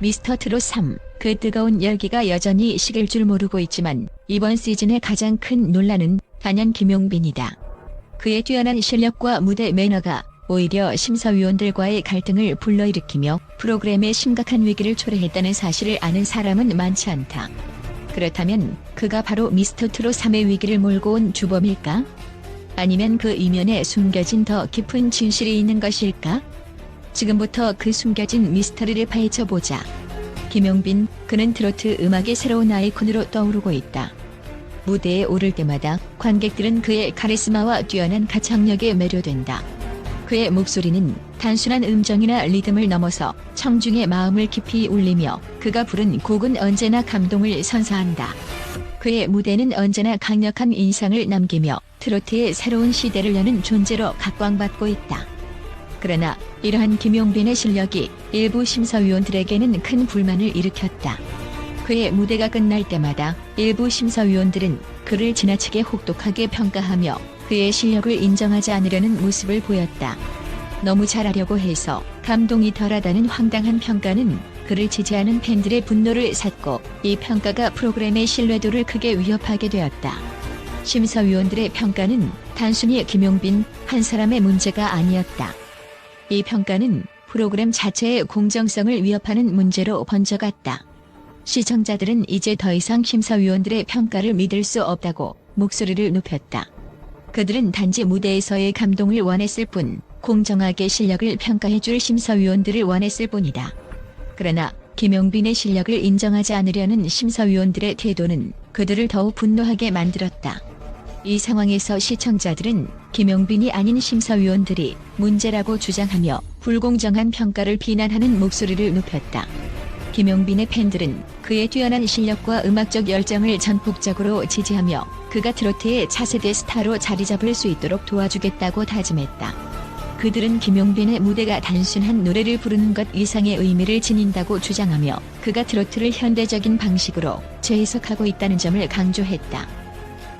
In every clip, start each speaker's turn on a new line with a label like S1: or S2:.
S1: 미스터 트롯 3. 그 뜨거운 열기가 여전히 식을 줄 모르고 있지만 이번 시즌의 가장 큰 논란은 단연 김용빈이다. 그의 뛰어난 실력과 무대 매너가 오히려 심사위원들과의 갈등을 불러일으키며 프로그램에 심각한 위기를 초래했다는 사실을 아는 사람은 많지 않다. 그렇다면 그가 바로 미스터 트롯 3의 위기를 몰고 온 주범일까? 아니면 그 이면에 숨겨진 더 깊은 진실이 있는 것일까? 지금부터 그 숨겨진 미스터리를 파헤쳐보자. 김용빈, 그는 트로트 음악의 새로운 아이콘으로 떠오르고 있다. 무대에 오를 때마다 관객들은 그의 카리스마와 뛰어난 가창력에 매료된다. 그의 목소리는 단순한 음정이나 리듬을 넘어서 청중의 마음을 깊이 울리며 그가 부른 곡은 언제나 감동을 선사한다. 그의 무대는 언제나 강력한 인상을 남기며 트로트의 새로운 시대를 여는 존재로 각광받고 있다. 그러나 이러한 김용빈의 실력이 일부 심사위원들에게는 큰 불만을 일으켰다. 그의 무대가 끝날 때마다 일부 심사위원들은 그를 지나치게 혹독하게 평가하며 그의 실력을 인정하지 않으려는 모습을 보였다. 너무 잘하려고 해서 감동이 덜하다는 황당한 평가는 그를 지지하는 팬들의 분노를 샀고 이 평가가 프로그램의 신뢰도를 크게 위협하게 되었다. 심사위원들의 평가는 단순히 김용빈 한 사람의 문제가 아니었다. 이 평가는 프로그램 자체의 공정성을 위협하는 문제로 번져갔다. 시청자들은 이제 더 이상 심사위원들의 평가를 믿을 수 없다고 목소리를 높였다. 그들은 단지 무대에서의 감동을 원했을 뿐 공정하게 실력을 평가해줄 심사위원들을 원했을 뿐이다. 그러나 김용빈의 실력을 인정하지 않으려는 심사위원들의 태도는 그들을 더욱 분노하게 만들었다. 이 상황에서 시청자들은 김용빈이 아닌 심사위원들이 문제라고 주장하며 불공정한 평가를 비난하는 목소리를 높였다. 김용빈의 팬들은 그의 뛰어난 실력과 음악적 열정을 전폭적으로 지지하며 그가 트로트의 차세대 스타로 자리 잡을 수 있도록 도와주겠다고 다짐했다. 그들은 김용빈의 무대가 단순한 노래를 부르는 것 이상의 의미를 지닌다고 주장하며 그가 트로트를 현대적인 방식으로 재해석하고 있다는 점을 강조했다.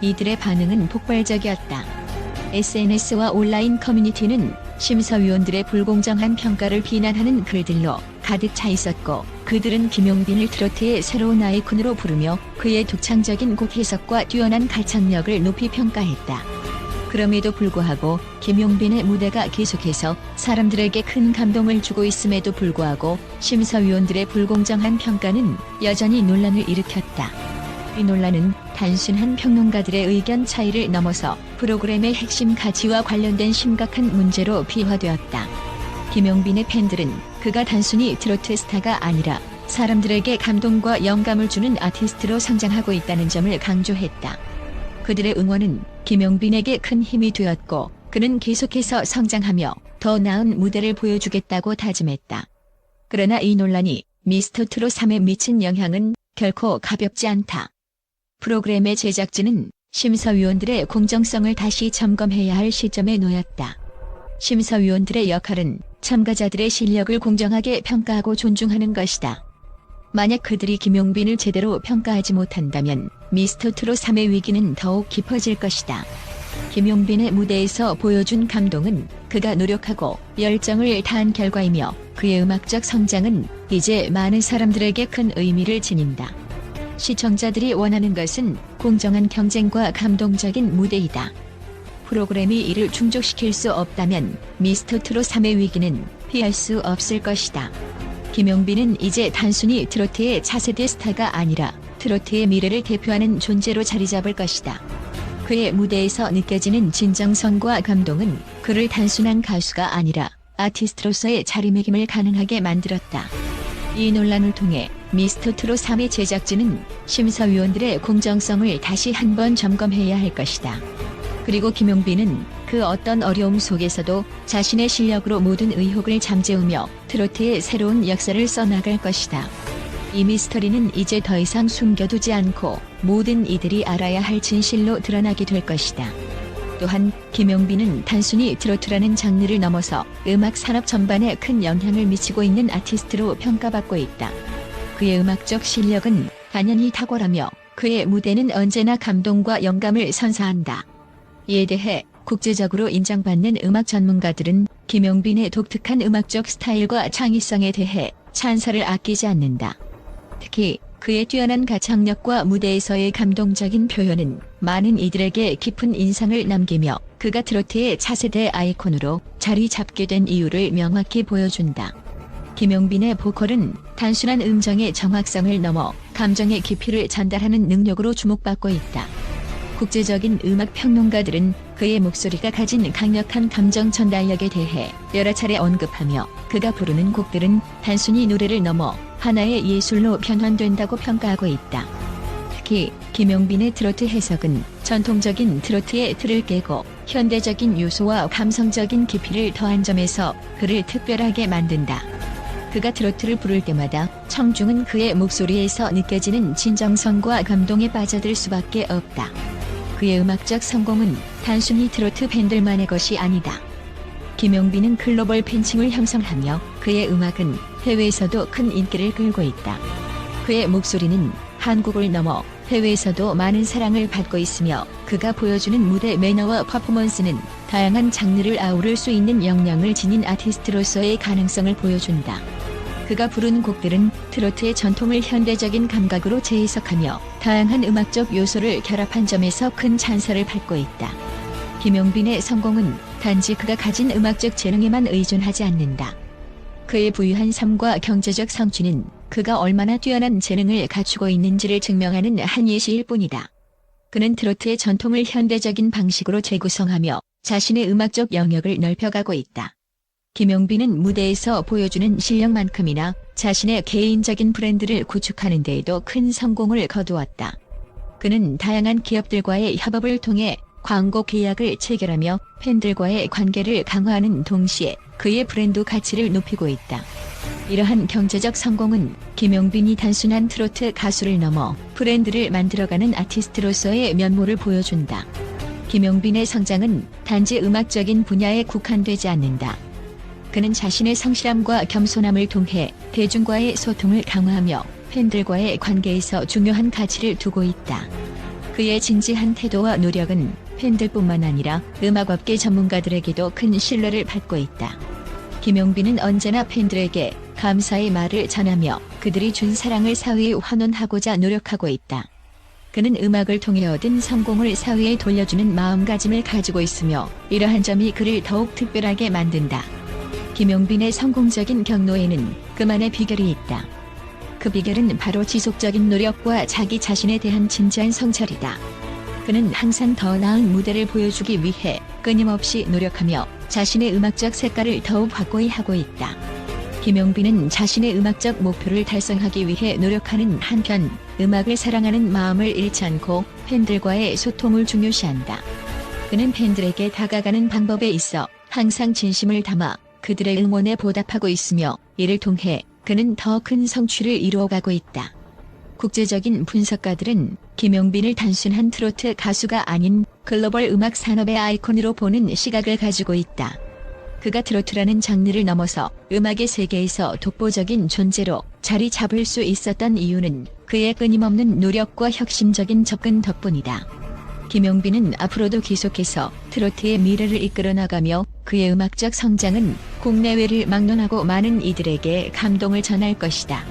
S1: 이들의 반응은 폭발적이었다. SNS와 온라인 커뮤니티는 심사위원들의 불공정한 평가를 비난하는 글들로 가득 차 있었고 그들은 김용빈을 트로트의 새로운 아이콘으로 부르며 그의 독창적인 곡 해석과 뛰어난 가창력을 높이 평가했다. 그럼에도 불구하고 김용빈의 무대가 계속해서 사람들에게 큰 감동을 주고 있음에도 불구하고 심사위원들의 불공정한 평가는 여전히 논란을 일으켰다. 이 논란은 단순한 평론가들의 의견 차이를 넘어서 프로그램의 핵심 가치와 관련된 심각한 문제로 비화되었다. 김용빈의 팬들은 그가 단순히 트로트 스타가 아니라 사람들에게 감동과 영감을 주는 아티스트로 성장하고 있다는 점을 강조했다. 그들의 응원은 김용빈에게 큰 힘이 되었고 그는 계속해서 성장하며 더 나은 무대를 보여주겠다고 다짐했다. 그러나 이 논란이 미스터 트롯 3에 미친 영향은 결코 가볍지 않다. 프로그램의 제작진은 심사위원들의 공정성을 다시 점검해야 할 시점에 놓였다. 심사위원들의 역할은 참가자들의 실력을 공정하게 평가하고 존중하는 것이다. 만약 그들이 김용빈을 제대로 평가하지 못한다면 미스터 트롯 3의 위기는 더욱 깊어질 것이다. 김용빈의 무대에서 보여준 감동은 그가 노력하고 열정을 다한 결과이며 그의 음악적 성장은 이제 많은 사람들에게 큰 의미를 지닌다. 시청자들이 원하는 것은 공정한 경쟁과 감동적인 무대이다. 프로그램이 이를 충족시킬 수 없다면 미스터 트롯 3의 위기는 피할 수 없을 것이다. 김용빈은 이제 단순히 트로트의 차세대 스타가 아니라 트로트의 미래를 대표하는 존재로 자리 잡을 것이다. 그의 무대에서 느껴지는 진정성과 감동은 그를 단순한 가수가 아니라 아티스트로서의 자리매김을 가능하게 만들었다. 이 논란을 통해 미스터 트롯 3의 제작진은 심사위원들의 공정성을 다시 한번 점검해야 할 것이다. 그리고 김용빈은 그 어떤 어려움 속에서도 자신의 실력으로 모든 의혹을 잠재우며 트로트의 새로운 역사를 써나갈 것이다. 이 미스터리는 이제 더 이상 숨겨두지 않고 모든 이들이 알아야 할 진실로 드러나게 될 것이다. 또한 김용빈은 단순히 트로트라는 장르를 넘어서 음악 산업 전반에 큰 영향을 미치고 있는 아티스트로 평가받고 있다. 그의 음악적 실력은 단연히 탁월하며 그의 무대는 언제나 감동과 영감을 선사한다. 이에 대해 국제적으로 인정받는 음악 전문가들은 김용빈의 독특한 음악적 스타일과 창의성에 대해 찬사를 아끼지 않는다. 특히 그의 뛰어난 가창력과 무대에서의 감동적인 표현은 많은 이들에게 깊은 인상을 남기며 그가 트로트의 차세대 아이콘으로 자리 잡게 된 이유를 명확히 보여준다. 김용빈의 보컬은 단순한 음정의 정확성을 넘어 감정의 깊이를 전달하는 능력으로 주목받고 있다. 국제적인 음악 평론가들은 그의 목소리가 가진 강력한 감정 전달력에 대해 여러 차례 언급하며 그가 부르는 곡들은 단순히 노래를 넘어 하나의 예술로 변환된다고 평가하고 있다. 특히 김용빈의 트로트 해석은 전통적인 트로트의 틀을 깨고 현대적인 요소와 감성적인 깊이를 더한 점에서 그를 특별하게 만든다. 그가 트로트를 부를 때마다 청중은 그의 목소리에서 느껴지는 진정성과 감동에 빠져들 수밖에 없다. 그의 음악적 성공은 단순히 트로트 팬들만의 것이 아니다. 김용빈은 글로벌 팬층을 형성하며 그의 음악은 해외에서도 큰 인기를 끌고 있다. 그의 목소리는 한국을 넘어 해외에서도 많은 사랑을 받고 있으며 그가 보여주는 무대 매너와 퍼포먼스는 다양한 장르를 아우를 수 있는 역량을 지닌 아티스트로서의 가능성을 보여준다. 그가 부른 곡들은 트로트의 전통을 현대적인 감각으로 재해석하며 다양한 음악적 요소를 결합한 점에서 큰 찬사를 받고 있다. 김용빈의 성공은 단지 그가 가진 음악적 재능에만 의존하지 않는다. 그의 부유한 삶과 경제적 성취는 그가 얼마나 뛰어난 재능을 갖추고 있는지를 증명하는 한 예시일 뿐이다. 그는 트로트의 전통을 현대적인 방식으로 재구성하며 자신의 음악적 영역을 넓혀가고 있다. 김용빈은 무대에서 보여주는 실력만큼이나 자신의 개인적인 브랜드를 구축하는 데에도 큰 성공을 거두었다. 그는 다양한 기업들과의 협업을 통해 광고 계약을 체결하며 팬들과의 관계를 강화하는 동시에 그의 브랜드 가치를 높이고 있다. 이러한 경제적 성공은 김용빈이 단순한 트로트 가수를 넘어 브랜드를 만들어가는 아티스트로서의 면모를 보여준다. 김용빈의 성장은 단지 음악적인 분야에 국한되지 않는다. 그는 자신의 성실함과 겸손함을 통해 대중과의 소통을 강화하며 팬들과의 관계에서 중요한 가치를 두고 있다. 그의 진지한 태도와 노력은 팬들뿐만 아니라 음악업계 전문가들에게도 큰 신뢰를 받고 있다. 김용빈은 언제나 팬들에게 감사의 말을 전하며 그들이 준 사랑을 사회에 환원하고자 노력하고 있다. 그는 음악을 통해 얻은 성공을 사회에 돌려주는 마음가짐을 가지고 있으며 이러한 점이 그를 더욱 특별하게 만든다. 김용빈의 성공적인 경로에는 그만의 비결이 있다. 그 비결은 바로 지속적인 노력과 자기 자신에 대한 진지한 성찰이다. 그는 항상 더 나은 무대를 보여주기 위해 끊임없이 노력하며 자신의 음악적 색깔을 더욱 확고히 하고 있다. 김용빈은 자신의 음악적 목표를 달성하기 위해 노력하는 한편 음악을 사랑하는 마음을 잃지 않고 팬들과의 소통을 중요시한다. 그는 팬들에게 다가가는 방법에 있어 항상 진심을 담아 그들의 응원에 보답하고 있으며 이를 통해 그는 더 큰 성취를 이루어가고 있다. 국제적인 분석가들은 김용빈을 단순한 트로트 가수가 아닌 글로벌 음악 산업의 아이콘으로 보는 시각을 가지고 있다. 그가 트로트라는 장르를 넘어서 음악의 세계에서 독보적인 존재로 자리 잡을 수 있었던 이유는 그의 끊임없는 노력과 혁신적인 접근 덕분이다. 김용빈은 앞으로도 계속해서 트로트의 미래를 이끌어 나가며 그의 음악적 성장은 국내외를 막론하고 많은 이들에게 감동을 전할 것이다.